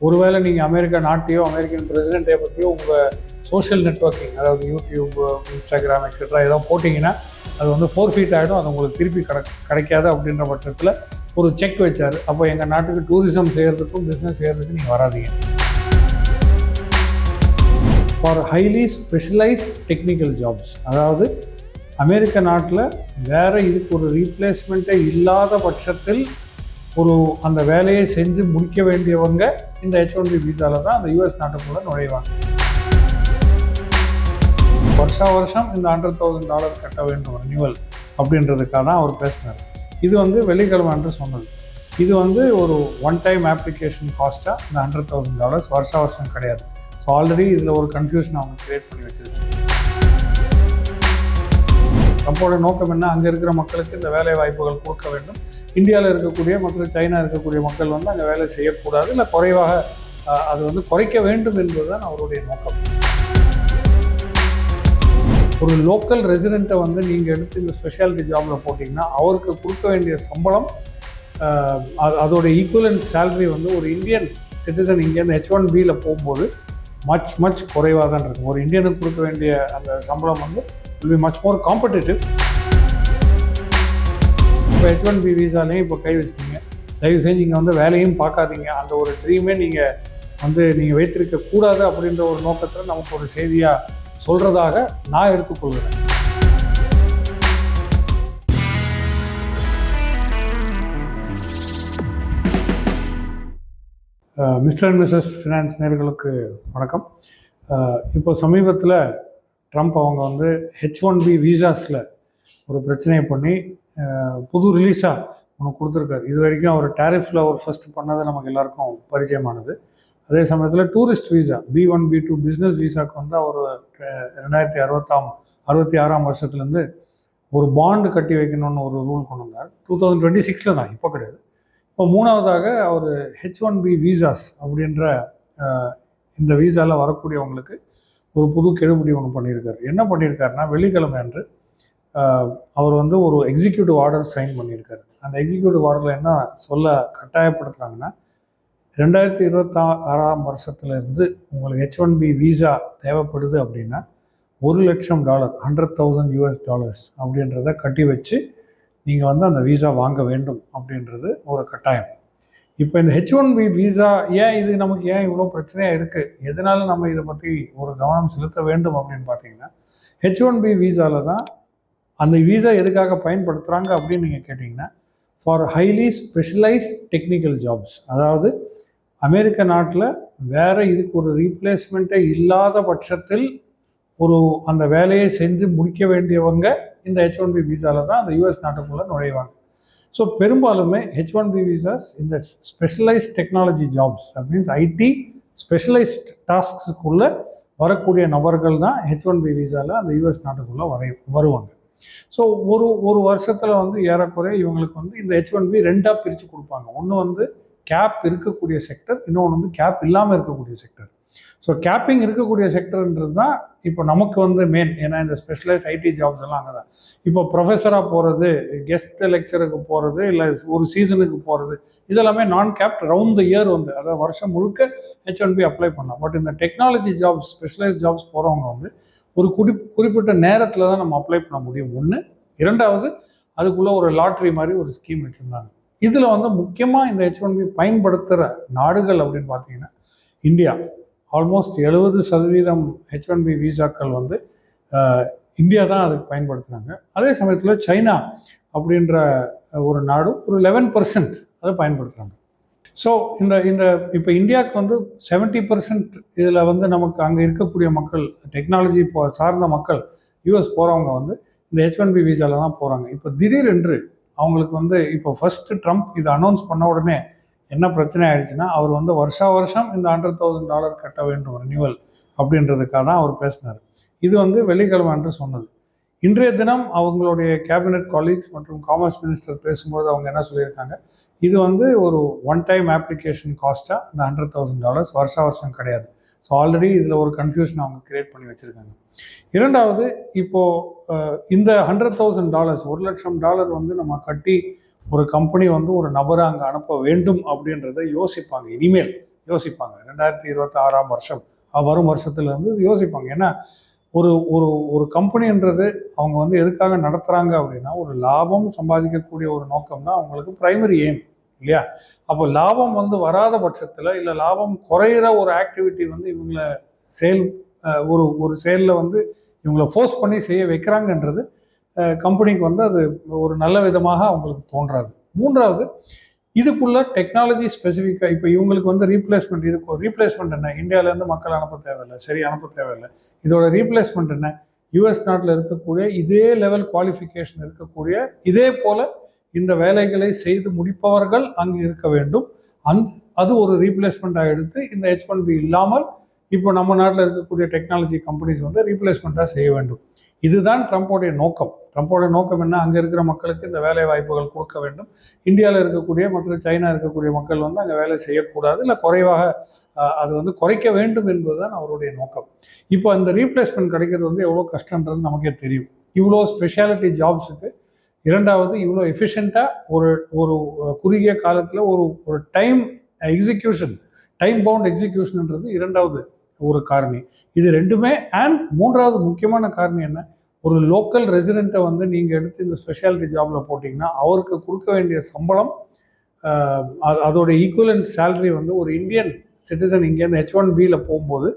ஒருவேளை நீங்கள் America நாட்டையோ American பிரசிடென்ட்டை பற்றியோ உங்கள் சோஷியல் நெட்வொர்க்கிங் அதாவது யூடியூப் இன்ஸ்டாகிராம் எக்ஸெட்ரா ஏதோ போட்டிங்கன்னா அது வந்து ஃபோர் ஃபீட் ஆகிடும் அது உங்களுக்கு திருப்பி கிடை கிடைக்காது அப்படின்ற பட்சத்தில் ஒரு செக் வச்சார். அப்போ எங்கள் நாட்டுக்கு டூரிசம் செய்கிறதுக்கும் பிஸ்னஸ் செய்கிறதுக்கும் நீங்கள் வராதீங்க. For highly specialised technical jobs அதாவது அமெரிக்க நாட்டில் வேறு இதுக்கு ஒரு ரீப்ளேஸ்மெண்ட்டே இல்லாத பட்சத்தில் ஒரு அந்த வேலையை செஞ்சு முடிக்க வேண்டியவங்க இந்த ஹெச் ஒன் பி விசாவில் தான் அந்த யூஎஸ் நாட்டுக்குள்ளே நுழைவாங்க. வருஷா வருஷம் இந்த ஹண்ட்ரட் தௌசண்ட் டாலர் கட்ட வேண்டும் ரினியூவல் அப்படின்றதுக்காக தான் அவர் பேசினார். இது வந்து வெள்ளிக்கிழமை என்று சொன்னது. இது வந்து ஒரு ஒன் டைம் அப்ளிகேஷன் காஸ்ட்டாக இந்த ஹண்ட்ரட் தௌசண்ட் டாலர்ஸ் வருஷா வருஷம் கிடையாது. ஸோ ஆல்ரெடி இதில் ஒரு கன்ஃபியூஷன் அவங்க கிரியேட் பண்ணி வச்சுருக்காங்க. ட்ரம்போட நோக்கம் என்ன? அங்கே இருக்கிற மக்களுக்கு இந்த வேலை வாய்ப்புகள் கொடுக்க வேண்டும். இந்தியாவில் இருக்கக்கூடிய மக்கள் சைனா இருக்கக்கூடிய மக்கள் வந்து அங்கே வேலை செய்யக்கூடாது. இல்லை குறைவாக அது வந்து குறைக்க வேண்டும் என்பதுதான் அவருடைய நோக்கம். ஒரு லோக்கல் ரெசிடெண்ட்டை வந்து நீங்கள் எடுத்து இந்த ஸ்பெஷாலிட்டி ஜாபில் போட்டிங்கன்னா அவருக்கு கொடுக்க வேண்டிய சம்பளம் அது- அதோட ஈக்குவலன்ட் சேல்ரி வந்து ஒரு இந்தியன் சிட்டிசன் இங்கேருந்து ஹெச் ஒன் பியில் போகும்போது மச் மச் குறைவாக தான் இருக்கும். ஒரு இந்தியனுக்கு கொடுக்க வேண்டிய அந்த சம்பளம் வந்து will be much more competitive இப்போ ஹெச் ஒன் பி விசாலையும் இப்போ கை வச்சிட்டீங்க. தயவு செஞ்சு இங்கே வந்து வேலையும் பார்க்காதீங்க. அந்த ஒரு ட்ரீமே நீங்கள் வந்து நீங்கள் வைத்திருக்க கூடாது அப்படின்ற ஒரு நோக்கத்தில் நமக்கு ஒரு செய்தியாக சொல்கிறதாக நான் எடுத்துக்கொள்கிறேன். மிஸ்டர் அண்ட் மிஸ்ஸஸ் ஃபினான்ஸ் நேர்களுக்கு வணக்கம். இப்போ சமீபத்தில் ட்ரம்ப் அவங்க வந்து ஹெச் ஒன் பி விசாஸில் ஒரு பிரச்சனையை பண்ணி புது ரிலீஸாக ஒன்று கொடுத்துருக்காரு. இது வரைக்கும் அவர் டேரிஃபில் அவர் ஃபஸ்ட்டு பண்ணது நமக்கு எல்லாருக்கும் பரிச்சயமானது. அதே சமயத்தில் tourist visa B one B two business விசாக்கு வந்து அவர் ரெண்டாயிரத்தி அறுபத்தாம் அறுபத்தி ஆறாம் வருஷத்துலேருந்து ஒரு பாண்டு கட்டி வைக்கணும்னு ஒரு ரூல் கொண்டு வந்தார். டூ தௌசண்ட் டுவெண்ட்டி சிக்ஸில் தான் இப்போ கிடையாது. இப்போ மூணாவதாக அவர் ஹெச் ஒன் பி விசாஸ் அப்படின்ற இந்த வீசாவில் வரக்கூடியவங்களுக்கு ஒரு புது கெடுபிடி ஒன்று பண்ணியிருக்காரு. என்ன பண்ணியிருக்காருன்னா வெள்ளிக்கிழமை அன்று அவர் வந்து ஒரு எக்ஸிக்யூட்டிவ் ஆர்டர் சைன் பண்ணியிருக்காரு. அந்த எக்ஸிக்யூட்டிவ் ஆர்டரில் என்ன சொல்ல கட்டாயப்படுத்துகிறாங்கன்னா ரெண்டாயிரத்தி இருபத்தா ஆறாம் வருஷத்துலேருந்து உங்களுக்கு ஹெச் ஒன் பி விசா தேவைப்படுது அப்படின்னா ஒரு லட்சம் dollar hundred thousand US dollars அப்படின்றத கட்டி வச்சு நீங்கள் வந்து அந்த விசா வாங்க வேண்டும் அப்படின்றது ஒரு கட்டாயம். இப்போ இந்த ஹெச் ஒன் பி விசா ஏன் இது நமக்கு ஏன் இவ்வளோ பிரச்சனையாக இருக்குது எதனால நம்ம இதை பற்றி ஒரு கவனம் செலுத்த வேண்டும் அப்படின்னு பார்த்தீங்கன்னா ஹெச் ஒன் பி விசாவில் தான் அந்த விசா எதுக்காக பயன்படுத்துகிறாங்க அப்படின்னு நீங்கள் கேட்டிங்கன்னா for highly specialised technical jobs அதாவது அமெரிக்க நாட்டில் வேறு இதுக்கு ஒரு ரீப்ளேஸ்மெண்ட்டே இல்லாத பட்சத்தில் ஒரு அந்த வேலையை செஞ்சு முடிக்க வேண்டியவங்க இந்த ஹெச் ஒன் பி விசாவில் தான் அந்த யூஎஸ் நாட்டுக்குள்ளே நுழைவாங்க. ஸோ பெரும்பாலுமே ஹெச் ஒன் பி விசாஸ் இந்த specialised technology jobs that means IT specialised டாஸ்க்ஸுக்குள்ளே வரக்கூடிய நபர்கள் தான் ஹெச் ஒன் பி விசாவில் அந்த யூஎஸ் நாட்டுக்குள்ளே வரை வருவாங்க. ஸோ ஒரு ஒரு வருஷத்தில் வந்து ஏறக்குறைய இவங்களுக்கு வந்து இந்த ஹெச் ஒன் பி ரெண்டாக பிரித்து கொடுப்பாங்க. ஒன்று வந்து கேப் இருக்கக்கூடிய செக்டர் இன்னொன்று வந்து கேப் இல்லாமல் இருக்கக்கூடிய செக்டர் ஸோ கேப்பிங் இருக்கக்கூடிய செக்டர்ன்றது தான் இப்போ நமக்கு வந்து மெயின் ஏன்னா இந்த ஸ்பெஷலைஸ் ஐடி ஜாப்ஸ் எல்லாம் அங்கே தான். இப்போ ப்ரொஃபஸராக போகிறது கெஸ்ட் லெக்சருக்கு போகிறது இல்லை ஒரு சீசனுக்கு போகிறது இதெல்லாமே நான் கேப்ட் ரவுண்ட் த இயர் வந்து அதாவது வருஷம் முழுக்க ஹெச் ஒன் பி அப்ளை பண்ணலாம். பட் இந்த டெக்னாலஜி ஜாப்ஸ் ஸ்பெஷலைஸ் ஜாப்ஸ் போகிறவங்க வந்து ஒரு குறி குறிப்பிட்ட நேரத்தில் தான் நம்ம அப்ளை பண்ண முடியும். ஒன்று இரண்டாவது அதுக்குள்ளே ஒரு லாட்ரி மாதிரி ஒரு ஸ்கீம் வச்சுருந்தாங்க. இதில் வந்து முக்கியமாக இந்த ஹெச் ஒன் பி பயன்படுத்துகிற நாடுகள் அப்படின்னு பார்த்தீங்கன்னா இந்தியா. ஆல்மோஸ்ட் எழுபது சதவீதம் ஹெச் ஒன் பி விசாக்கள் வந்து இந்தியா தான் அதுக்கு பயன்படுத்துனாங்க. அதே சமயத்தில் சைனா அப்படின்ற ஒரு நாடு ஒரு லெவன் பர்சன்ட் அதை பயன்படுத்துகிறாங்க ஸோ இந்த இந்த இப்போ இந்தியாவுக்கு வந்து செவன்ட்டி பர்சன்ட் இதில் வந்து நமக்கு அங்கே இருக்கக்கூடிய மக்கள் டெக்னாலஜி இப்போ சார்ந்த மக்கள் யூஎஸ் போகிறவங்க வந்து இந்த ஹெச் ஒன் பி விசாவில் தான் போகிறாங்க இப்போ திடீரென்று அவங்களுக்கு வந்து இப்போ ஃபஸ்ட்டு ட்ரம்ப் இதை அனௌன்ஸ் பண்ண உடனே என்ன பிரச்சனை ஆயிடுச்சுன்னா அவர் வந்து வருஷா வருஷம் இந்த ஹண்ட்ரட் தௌசண்ட் டாலர் கட்ட வேண்டும் ரினியூவல் அப்படின்றதுக்காக தான் அவர் பேசினார். இது வந்து வெள்ளிக்கிழமை என்று சொன்னது. இன்றைய தினம் அவங்களுடைய கேபினெட் காலீக்ஸ் மற்றும் காமர்ஸ் மினிஸ்டர் பேசும்போது அவங்க என்ன சொல்லியிருக்காங்க? இது வந்து ஒரு ஒன் டைம் அப்ளிகேஷன் காஸ்ட்டாக இந்த ஹண்ட்ரட் தௌசண்ட் டாலர்ஸ் வருஷா வருஷம் கிடையாது. ஸோ ஆல்ரெடி இதில் ஒரு கன்ஃபியூஷன் அவங்க கிரியேட் பண்ணி வச்சுருக்காங்க. இரண்டாவது இப்போது இந்த ஹண்ட்ரட் தௌசண்ட் டாலர்ஸ் ஒரு லட்சம் டாலர் வந்து நம்ம கட்டி ஒரு கம்பெனி வந்து ஒரு நபரை அங்கே அனுப்ப வேண்டும் அப்படின்றத யோசிப்பாங்க. இனிமேல் யோசிப்பாங்க. ரெண்டாயிரத்தி இருபத்தி ஆறாம் வருஷம் வரும் வருஷத்துலேருந்து யோசிப்பாங்க. ஏன்னா ஒரு ஒரு ஒரு கம்பெனின்றது அவங்க வந்து எதுக்காக நடத்துகிறாங்க அப்படின்னா ஒரு லாபம் சம்பாதிக்கக்கூடிய ஒரு நோக்கம் தான் அவங்களுக்கு ப்ரைமரி எய்ம் இல்லையா? அப்போ லாபம் வந்து வராத பட்சத்தில் இல்லை லாபம் குறையிற ஒரு ஆக்டிவிட்டி வந்து இவங்களை செயல் ஒரு ஒரு செயலில் வந்து இவங்களை ஃபோர்ஸ் பண்ணி செய்ய வைக்கிறாங்கன்றது கம்பெனிக்கு வந்து அது ஒரு நல்ல விதமாக அவங்களுக்கு தோன்றாது. மூன்றாவது இதுக்குள்ள டெக்னாலஜி ஸ்பெசிஃபிக்காக இப்போ இவங்களுக்கு வந்து ரீப்ளேஸ்மெண்ட் இதுக்கு ரீப்ளேஸ்மெண்ட் என்ன? இந்தியாவிலேருந்து மக்கள் அனுப்ப தேவையில்லை. சரி அனுப்ப தேவையில்லை. இதோட ரீப்ளேஸ்மெண்ட் என்ன? யூஎஸ் நாட்டில் இருக்கக்கூடிய இதே லெவல் குவாலிஃபிகேஷன் இருக்கக்கூடிய இதே போல் இந்த வேலைகளை செய்து முடிப்பவர்கள் அங்கு இருக்க வேண்டும். அந் அது ஒரு ரீப்ளேஸ்மெண்ட்டாக எடுத்து இந்த ஹெச் ஒன் பி இல்லாமல் இப்போ நம்ம நாட்டில் இருக்கக்கூடிய டெக்னாலஜி கம்பெனிஸ் வந்து ரீப்ளேஸ்மெண்ட்டாக செய்ய வேண்டும். இதுதான் ட்ரம்ப்போடைய நோக்கம். ட்ரம்ப்போட நோக்கம் என்ன? அங்கே இருக்கிற மக்களுக்கு இந்த வேலை வாய்ப்புகள் கொடுக்க வேண்டும். இந்தியாவில் இருக்கக்கூடிய மற்ற சைனா இருக்கக்கூடிய மக்கள் வந்து அங்கே வேலை செய்யக்கூடாது. இல்லை குறைவாக அது வந்து குறைக்க வேண்டும் என்பதுதான் அவருடைய நோக்கம். இப்போ அந்த ரீப்ளேஸ்மெண்ட் கிடைக்கிறது வந்து எவ்வளோ கஷ்டன்றது நமக்கே தெரியும். இவ்வளோ ஸ்பெஷாலிட்டி ஜாப்ஸுக்கு இரண்டாவது இவ்வளோ எஃபிஷியண்ட்டாக ஒரு ஒரு குறுகிய காலத்தில் ஒரு ஒரு டைம் எக்ஸிக்யூஷன் டைம் பவுண்ட் எக்ஸிக்யூஷன்ன்றது இரண்டாவது ஒரு காரணி. இது ரெண்டுமே அண்ட் மூன்றாவது முக்கியமான காரணி என்ன? ஒரு லோக்கல் ரெசிடெண்ட்டை வந்து நீங்கள் எடுத்து இந்த ஸ்பெஷாலிட்டி ஜாபில் போட்டிங்கன்னா அவருக்கு கொடுக்க வேண்டிய சம்பளம் ஆஹ், அது- ஈக்குவலன்ட் சேலரி வந்து ஒரு இந்தியன் சிட்டிசன் இங்கேருந்து ஹெச் ஒன் பியில் போகும்போது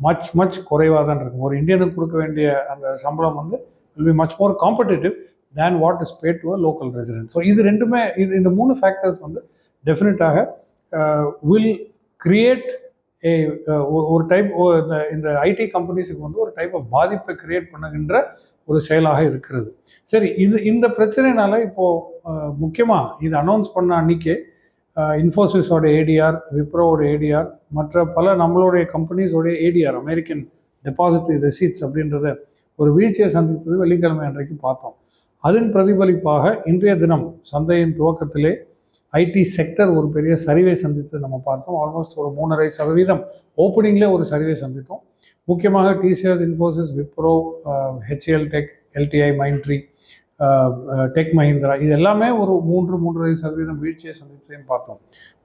மச் மச் குறைவாக தான் இருக்கும். ஒரு இந்தியனுக்கு கொடுக்க வேண்டிய அந்த சம்பளம் வந்து will be much more competitive then what is pay to a local resident so இது ரெண்டுமே இது இந்த மூணு ஃபேக்டர்ஸ் வந்து டெஃபினட்டாக வில் கிரியேட் ஏ ஒரு டைப் இந்த இந்த ஐடி கம்பெனிஸுக்கு வந்து ஒரு டைப் ஆஃப் பாதிப்பை கிரியேட் பண்ணுகின்ற ஒரு செயலாக இருக்கிறது. சரி இது இந்த பிரச்சனைனால இப்போது முக்கியமாக இது அனௌன்ஸ் பண்ண அன்னைக்கே இன்ஃபோசிஸோட ஏடிஆர் விப்ரோவோட ஏடிஆர் மற்ற பல நம்மளுடைய கம்பெனிஸோடைய ஏடிஆர் அமெரிக்கன் டெபாசிட்டரி ரெசீட்ஸ் அப்படின்றத ஒரு வீழ்ச்சியை சந்தித்தது வெள்ளிக்கிழமை அன்றைக்கு பார்த்தோம். அதன் பிரதிபலிப்பாக இன்றைய தினம் சந்தையின் துவக்கத்திலே ஐடி செக்டர் ஒரு பெரிய சரிவை சந்தித்து நம்ம பார்த்தோம். ஆல்மோஸ்ட் ஒரு மூணரை சதவீதம் ஓப்பனிங்லேயே ஒரு சரிவை சந்தித்தோம். முக்கியமாக TCS Infosys Wipro HCL tech LTI Mindtree tech Mahindra இது எல்லாமே ஒரு மூன்று மூன்றரை சதவீதம் வீழ்ச்சியை சந்தித்ததுன்னு பார்த்தோம்.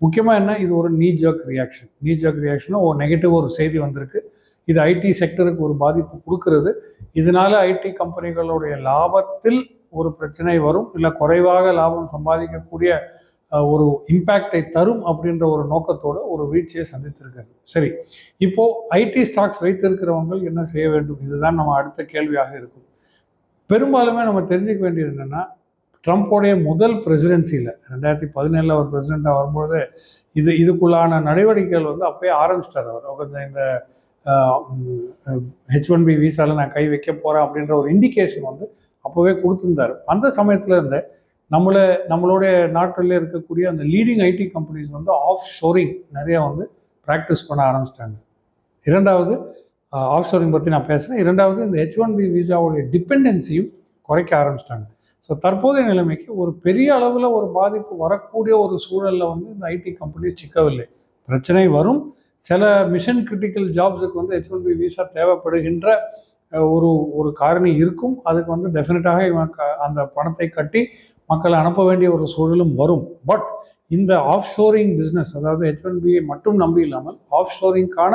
முக்கியமாக என்ன? இது ஒரு knee jerk reaction knee jerk ஒரு நெகட்டிவ் ஒரு செய்தி வந்திருக்கு. இது ஐடி செக்டருக்கு ஒரு பாதிப்பு கொடுக்கறது. இதனால ஐடி கம்பெனிகளுடைய லாபத்தில் ஒரு பிரச்சனை வரும். இல்லை குறைவாக லாபம் சம்பாதிக்கக்கூடிய ஒரு இம்பேக்டை தரும் அப்படின்ற ஒரு நோக்கத்தோட ஒரு வீழ்ச்சியை சந்தித்திருக்கிறது. சரி இப்போது ஐடி ஸ்டாக்ஸ் வைத்திருக்கிறவங்க என்ன செய்ய வேண்டும்? இதுதான் நம்ம அடுத்த கேள்வியாக இருக்கும். பெரும்பாலுமே நம்ம தெரிஞ்சுக்க வேண்டியது என்னென்னா ட்ரம்ப்போடைய முதல் பிரசிடென்சியில் ரெண்டாயிரத்தி பதினேழில் அவர் பிரசிடெண்ட்டாக வரும்போது இது இதுக்குள்ளான நடவடிக்கைகள் வந்து அப்போயே ஆரம்பிச்சிட்டார் அவர். கொஞ்சம் இந்த ஹெச் ஒன் பி விசாவில் நான் கை வைக்க போகிறேன் அப்படின்ற ஒரு இண்டிகேஷன் வந்து அப்போவே கொடுத்துருந்தாரு. அந்த சமயத்தில் இருந்த நம்மளை நம்மளுடைய நாட்டில் இருக்கக்கூடிய அந்த லீடிங் ஐடி கம்பெனிஸ் வந்து ஆஃப் ஷோரிங் நிறையா வந்து ப்ராக்டிஸ் பண்ண ஆரம்பிச்சிட்டாங்க. இரண்டாவது ஆஃப் ஷோரிங் பற்றி நான் பேசுகிறேன் இரண்டாவது இந்த ஹெச் ஒன் பி விசாவுடைய டிபெண்டன்சியும் குறைக்க ஆரம்பிச்சிட்டாங்க. ஸோ தற்போதைய நிலைமைக்கு ஒரு பெரிய அளவில் ஒரு பாதிப்பு வரக்கூடிய ஒரு சூழலில் வந்து இந்த ஐடி கம்பெனிஸ் சிக்கவில்லை. பிரச்சனை வரும். சில மிஷன் கிரிட்டிக்கல் ஜாப்ஸுக்கு வந்து ஹெச் ஒன் பி விசா தேவைப்படுகின்ற ஒரு ஒரு காரணி இருக்கும். அதுக்கு வந்து டெஃபினட்டாக இவன் க- அந்த பணத்தை கட்டி மக்களை அனுப்ப வேண்டிய ஒரு சூழலும் வரும். பட் இந்த ஆஃப் ஷோரிங் பிஸ்னஸ் அதாவது ஹெச் ஒன் பியை மட்டும் நம்பி இல்லாமல் ஆஃப் ஷோரிங்கான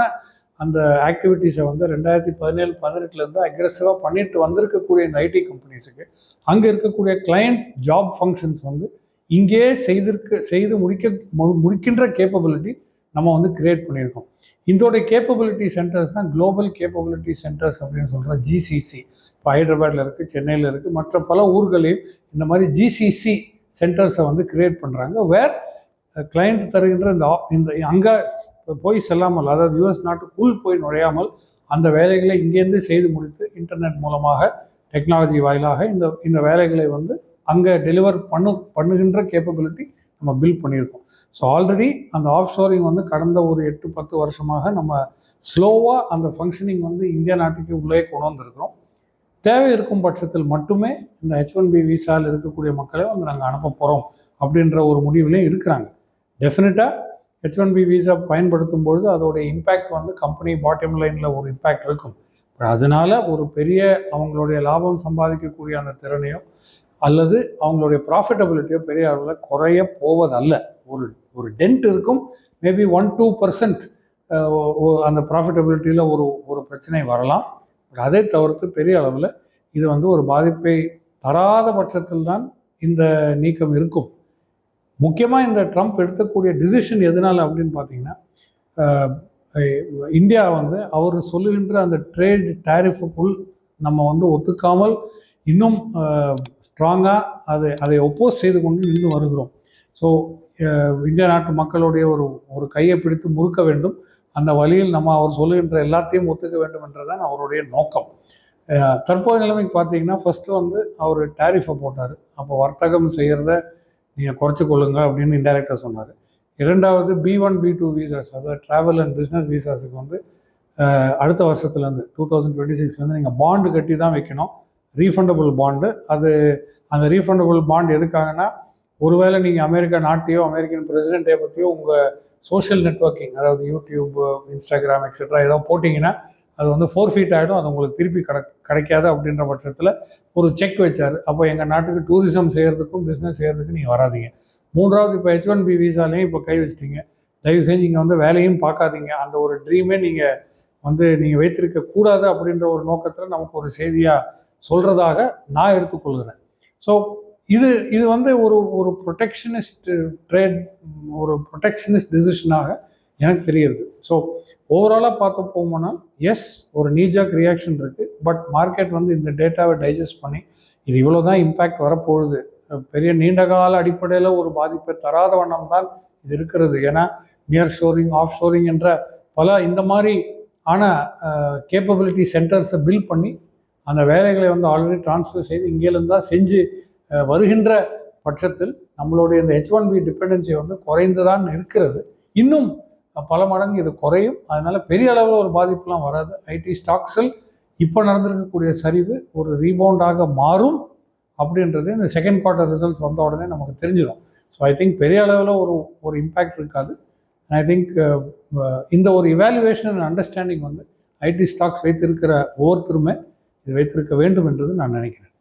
அந்த ஆக்டிவிட்டீஸை வந்து ரெண்டாயிரத்தி பதினேழு பதினெட்டுலேருந்து அக்ரெசிவாக பண்ணிட்டு வந்திருக்கக்கூடிய இந்த ஐடி கம்பெனிஸுக்கு அங்கே இருக்கக்கூடிய கிளையண்ட் ஜாப் ஃபங்க்ஷன்ஸ் வந்து இங்கேயே செய்திருக்க செய்து முடிக்க மு- முடிக்கின்ற கேப்பபிலிட்டி நம்ம வந்து கிரியேட் பண்ணியிருக்கோம். இதோடைய கேப்பபிலிட்டி சென்டர்ஸ் தான் குளோபல் கேப்பபிலிட்டி சென்டர்ஸ் அப்படின்னு சொல்கிற ஜிசிசி இப்போ ஹைதராபாத்தில் இருக்குது சென்னையில் இருக்குது மற்ற பல ஊர்களையும் இந்த மாதிரி ஜிசிசி சென்டர்ஸை வந்து கிரியேட் பண்ணுறாங்க வேர் கிளைண்ட் தருகின்ற இந்த இந்த அங்கே போய் செல்லாமல் அதாவது யூஎஸ் நாட்டுக்குள் போய் நுழையாமல் அந்த வேலைகளை இங்கேருந்து செய்து முடித்து இன்டர்நெட் மூலமாக டெக்னாலஜி வாயிலாக இந்த இந்த வேலைகளை வந்து அங்கே டெலிவர் பண்ணு பண்ணுகின்ற கேப்பபிலிட்டி நம்ம பில்ட் பண்ணியிருக்கோம். ஸோ ஆல்ரெடி அந்த ஆஃப் ஷோரிங் வந்து கடந்த ஒரு எட்டு பத்து வருஷமாக நம்ம ஸ்லோவாக அந்த ஃபங்க்ஷனிங் வந்து இந்தியா நாட்டுக்கு உள்ளே கொண்டு வந்திருக்கிறோம். தேவை இருக்கும் பட்சத்தில் மட்டுமே இந்த ஹெச் ஒன் பி விசாவில் இருக்கக்கூடிய மக்களை வந்து நாங்கள் அனுப்ப போகிறோம் அப்படின்ற ஒரு முடிவுலையும் இருக்கிறாங்க. டெஃபினட்டாக ஹெச் ஒன் பி விசா பயன்படுத்தும் பொழுது அதோடைய இம்பேக்ட் வந்து கம்பெனி பாட்டம் லைனில் ஒரு இம்பேக்ட் இருக்கும். அதனால் அதனால ஒரு பெரிய அவங்களுடைய லாபம் சம்பாதிக்கக்கூடிய அந்த திறனையோ அல்லது அவங்களுடைய ப்ராஃபிட்டபிலிட்டியோ பெரிய அளவில் குறைய போவதல்ல. ஒரு ஒரு டென்ட் இருக்கும். மேபி ஒன் டூ பர்சன்ட் அந்த ப்ராஃபிட்டபிலிட்டியில் ஒரு ஒரு பிரச்சனை வரலாம். அதை தவிர்த்து பெரிய அளவில் இது வந்து ஒரு பாதிப்பை தராத பட்சத்தில் தான் இந்த நீக்கம் இருக்கும். முக்கியமாக இந்த ட்ரம்ப் எடுக்கக்கூடிய டிசிஷன் எதனால் அப்படின்னு பார்த்தீங்கன்னா இந்தியா வந்து அவர் சொல்லுகின்ற அந்த ட்ரேட் டேரிஃபுக்குள் நம்ம வந்து ஒத்துக்காமல் இன்னும் ஸ்ட்ராங்காக அதை அதை ஒப்போஸ் செய்து கொண்டு நின்று வருகிறோம். ஸோ இந்திய நாட்டு மக்களுடைய ஒரு ஒரு கையை பிடித்து முறுக்க வேண்டும். அந்த வழியில் நம்ம அவர் சொல்லுகின்ற எல்லாத்தையும் ஒத்துக்க வேண்டும் என்றதான் அவருடைய நோக்கம். தற்போது தற்போதைய நிலைமைக்கு பார்த்தீங்கன்னா ஃபஸ்ட்டு வந்து அவர் டேரிஃபை போட்டார். அப்போ வர்த்தகம் செய்கிறத நீங்கள் குறைச்சி கொள்ளுங்க அப்படின்னு இன்டெரக்டாக சொன்னார். இரண்டாவது B one B two visas அதாவது ட்ராவல் அண்ட் பிஸ்னஸ் விசாஸுக்கு வந்து அடுத்த வருஷத்துலேருந்து டூ தௌசண்ட் டுவெண்ட்டி சிக்ஸ்லேருந்து நீங்கள் பாண்டு கட்டி தான் வைக்கணும். ரீஃபண்டபுள் பாண்டு அது அந்த ரீஃபண்டபுள் பாண்ட் எதுக்காகனா ஒருவேளை நீங்கள் அமெரிக்கா நாட்டையோ அமெரிக்கன் பிரசிடென்ட்டை பற்றியோ உங்கள் சோஷியல் நெட்வொர்க்கிங் அதாவது யூடியூப் இன்ஸ்டாகிராம் எக்ஸெட்ரா ஏதோ போட்டிங்கன்னா அது வந்து ஃபோர் ஃபீட் ஆகிடும் அது உங்களுக்கு திருப்பி கிட கிடைக்காது அப்படின்ற பட்சத்தில் ஒரு செக் வச்சார். அப்போ எங்கள் நாட்டுக்கு டூரிசம் செய்கிறதுக்கும் பிஸ்னஸ் செய்கிறதுக்கும் நீங்கள் வராதீங்க. மூன்றாவது இப்போ ஹெச் ஒன் பி விசாலையும் இப்போ கை வச்சிட்டிங்க. தயவு செஞ்சு நீங்கள் வந்து வேலையும் பார்க்காதீங்க. அந்த ஒரு ட்ரீமே நீங்கள் வந்து நீங்கள் வைத்திருக்க கூடாது அப்படின்ற ஒரு நோக்கத்தில் நமக்கு ஒரு செய்தியாக சொல்கிறதாக நான் எடுத்துக்கொள்கிறேன். ஸோ இது இது வந்து ஒரு ஒரு ப்ரொடெக்ஷனிஸ்ட் ட்ரேட் ஒரு ப்ரொடெக்ஷனிஸ்ட் டிசிஷனாக எனக்கு தெரியுது ஸோ ஓவராலாக பார்க்க போகும்போனா எஸ் ஒரு நீஜாக் ரியாக்ஷன் இருக்குது பட் மார்க்கெட் வந்து இந்த டேட்டாவை டைஜஸ்ட் பண்ணி இது இவ்வளோ தான் இம்பேக்ட் வரப்போகுது. பெரிய நீண்ட கால அடிப்படையில் ஒரு பாதிப்பை தராத வண்ணம் தான் இது இருக்கிறது. ஏன்னா நியர் ஷோரிங் ஆஃப் ஷோரிங் என்ற பல இந்த மாதிரி ஆன கேப்பபிலிட்டி சென்டர்ஸை பில்ட் பண்ணி அந்த வேலைகளை வந்து ஆல்ரெடி ட்ரான்ஸ்ஃபர் செய்து இங்கேருந்து தான் செஞ்சு வருகின்ற பட்சத்தில் நம்மளுடைய இந்த ஹெச் ஒன் பி டிபெண்டன்சி வந்து குறைந்து தான் இருக்கிறது. இன்னும் பல மடங்கு இது குறையும். அதனால் பெரிய அளவில் ஒரு பாதிப்புலாம் வராது. ஐடி ஸ்டாக்ஸில் இப்போ நடந்திருக்கக்கூடிய சரிவு ஒரு ரீபவுண்டாக மாறும் அப்படின்றது இந்த செகண்ட் குவார்ட்டர் ரிசல்ட்ஸ் வந்த உடனே நமக்கு தெரிஞ்சிடும் ஸோ ஐ திங்க் பெரிய அளவில் ஒரு ஒரு இம்பேக்ட் இருக்காது. ஐ திங்க் இந்த ஒரு இவாலுவேஷன் அண்ட் அண்டர்ஸ்டாண்டிங் வந்து ஐடி ஸ்டாக்ஸ் வைத்திருக்கிற ஒவ்வொருத்தருமே இது வைத்திருக்க வேண்டும் என்று நான் நினைக்கிறேன்.